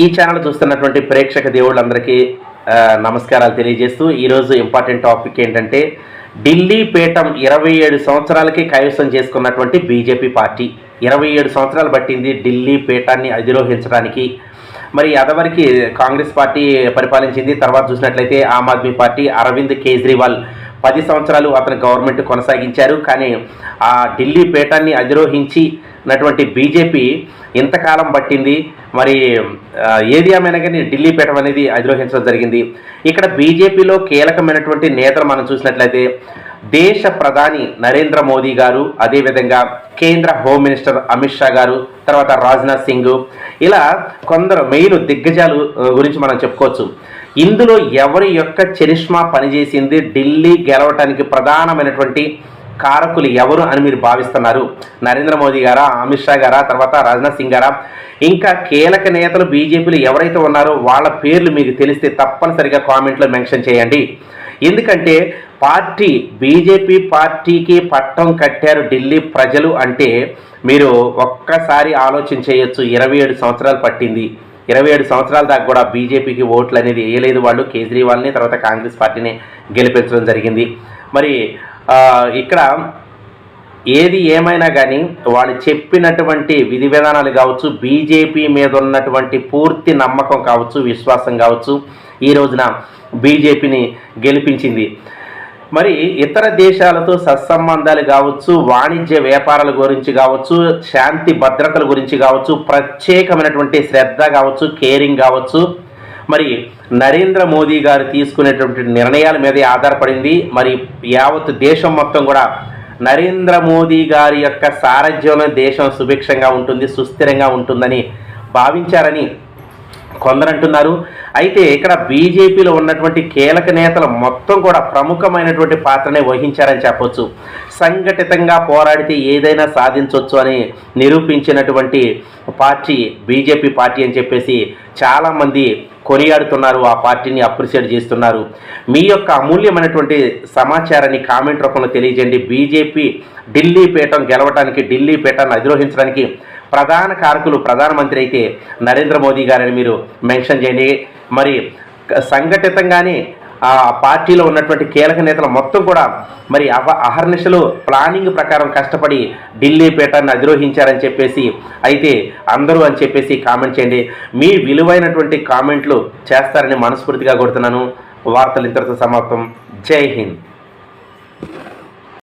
ఈ ఛానల్ చూస్తున్నటువంటి ప్రేక్షక దేవుళ్ళందరికీ నమస్కారాలు తెలియజేస్తూ ఈరోజు ఇంపార్టెంట్ టాపిక్ ఏంటంటే ఢిల్లీ పీఠం ఇరవై ఏడు సంవత్సరాలకి కైవసం చేసుకున్నటువంటి బీజేపీ పార్టీ. ఇరవై ఏడు సంవత్సరాలు పట్టింది ఢిల్లీ పీఠాన్ని అధిరోహించడానికి. మరి అదవరికి కాంగ్రెస్ పార్టీ పరిపాలించింది తర్వాత చూసినట్లయితే ఆమ్ ఆద్మీ పార్టీ అరవింద్ కేజ్రీవాల్. పది సంవత్సరాలు అతను గవర్నమెంట్ కొనసాగించారు. కానీ ఆ ఢిల్లీ పీఠాన్ని అధిరోహించినటువంటి బీజేపీ ఇంతకాలం పట్టింది. మరి ఏది ఏమైనా కానీ ఢిల్లీ పీఠం అనేది అధిరోహించడం జరిగింది. ఇక్కడ బీజేపీలో కీలకమైనటువంటి నేతలు మనం చూసినట్లయితే దేశ ప్రధాని నరేంద్ర మోదీ గారు అదేవిధంగా కేంద్ర హోమ్ మినిస్టర్ అమిత్ షా గారు తర్వాత రాజ్నాథ్ సింగ్. ఇలా కొందరు మెయిన్ దిగ్గజాలు గురించి మనం చెప్పుకోవచ్చు. ఇందులో ఎవరి యొక్క చరిష్మా పనిచేసింది? ఢిల్లీ గెలవటానికి ప్రధానమైనటువంటి కారకులు ఎవరు అని మీరు భావిస్తున్నారు? నరేంద్ర మోదీ గారా అమిత్ షా గారా తర్వాత రాజ్నాథ్ సింగ్ గారా? ఇంకా కీలక నేతలు బీజేపీలు ఎవరైతే ఉన్నారో వాళ్ళ పేర్లు మీకు తెలిస్తే తప్పనిసరిగా కామెంట్లో మెన్షన్ చేయండి. ఎందుకంటే పార్టీ బీజేపీ పార్టీకి పట్టం కట్టారు ఢిల్లీ ప్రజలు అంటే మీరు ఒక్కసారి ఆలోచన చేయొచ్చు. ఇరవై ఏడు సంవత్సరాలు పట్టింది. ఇరవై ఏడు సంవత్సరాల దాకా కూడా బీజేపీకి ఓట్లు అనేది వేయలేదు వాళ్ళు. కేజ్రీవాల్ని తర్వాత కాంగ్రెస్ పార్టీని గెలిపించడం జరిగింది. మరి ఇక్కడ ఏది ఏమైనా కానీ వాళ్ళు చెప్పినటువంటి విధి విధానాలు కావచ్చు బీజేపీ మీద ఉన్నటువంటి పూర్తి నమ్మకం కావచ్చు విశ్వాసం కావచ్చు ఈ రోజున బీజేపీని గెలిపించింది. మరి ఇతర దేశాలతో సత్సంబంధాలు కావచ్చు వాణిజ్య వ్యాపారాల గురించి కావచ్చు శాంతి భద్రతల గురించి కావచ్చు ప్రత్యేకమైనటువంటి శ్రద్ధ కావచ్చు కేరింగ్ కావచ్చు మరి నరేంద్ర మోదీ గారు తీసుకునేటువంటి నిర్ణయాల మీద ఆధారపడింది. మరి యావత్ దేశం మొత్తం కూడా నరేంద్ర మోదీ గారి యొక్క సారథ్యంలో దేశం సుభిక్షంగా ఉంటుంది సుస్థిరంగా ఉంటుందని భావించారని కొందరు అంటున్నారు అయితే ఇక్కడ బీజేపీలో ఉన్నటువంటి కీలక నేతలు మొత్తం కూడా ప్రముఖమైనటువంటి పాత్రనే వహించారని చెప్పొచ్చు. సంఘటితంగా పోరాడితే ఏదైనా సాధించవచ్చు అని నిరూపించినటువంటి పార్టీ బీజేపీ పార్టీ అని చెప్పేసి చాలామంది కొనియాడుతున్నారు ఆ పార్టీని అప్రిషియేట్ చేస్తున్నారు. మీ యొక్క అమూల్యమైనటువంటి సమాచారాన్ని కామెంట్ రూపంలో తెలియజేయండి. బీజేపీ ఢిల్లీ పీఠం గెలవడానికి ఢిల్లీ పీఠాన్ని అధిరోహించడానికి ప్రధాన కారకులు ప్రధానమంత్రి అయితే నరేంద్ర మోదీ గారని మీరు మెన్షన్ చేయండి. మరి సంఘటితంగానే ఆ పార్టీలో ఉన్నటువంటి కీలక నేతలు మొత్తం కూడా మరి అవ అహర్నిశలు ప్లానింగ్ ప్రకారం కష్టపడి ఢిల్లీ పీఠాన్ని అధిరోహించారని చెప్పేసి అయితే అందరూ అని చెప్పేసి కామెంట్ చేయండి. మీ విలువైనటువంటి కామెంట్లు చేస్తారని మనస్ఫూర్తిగా కోరుతున్నాను. వార్తలు ఇంతటితో సమాప్తం. జై హింద్.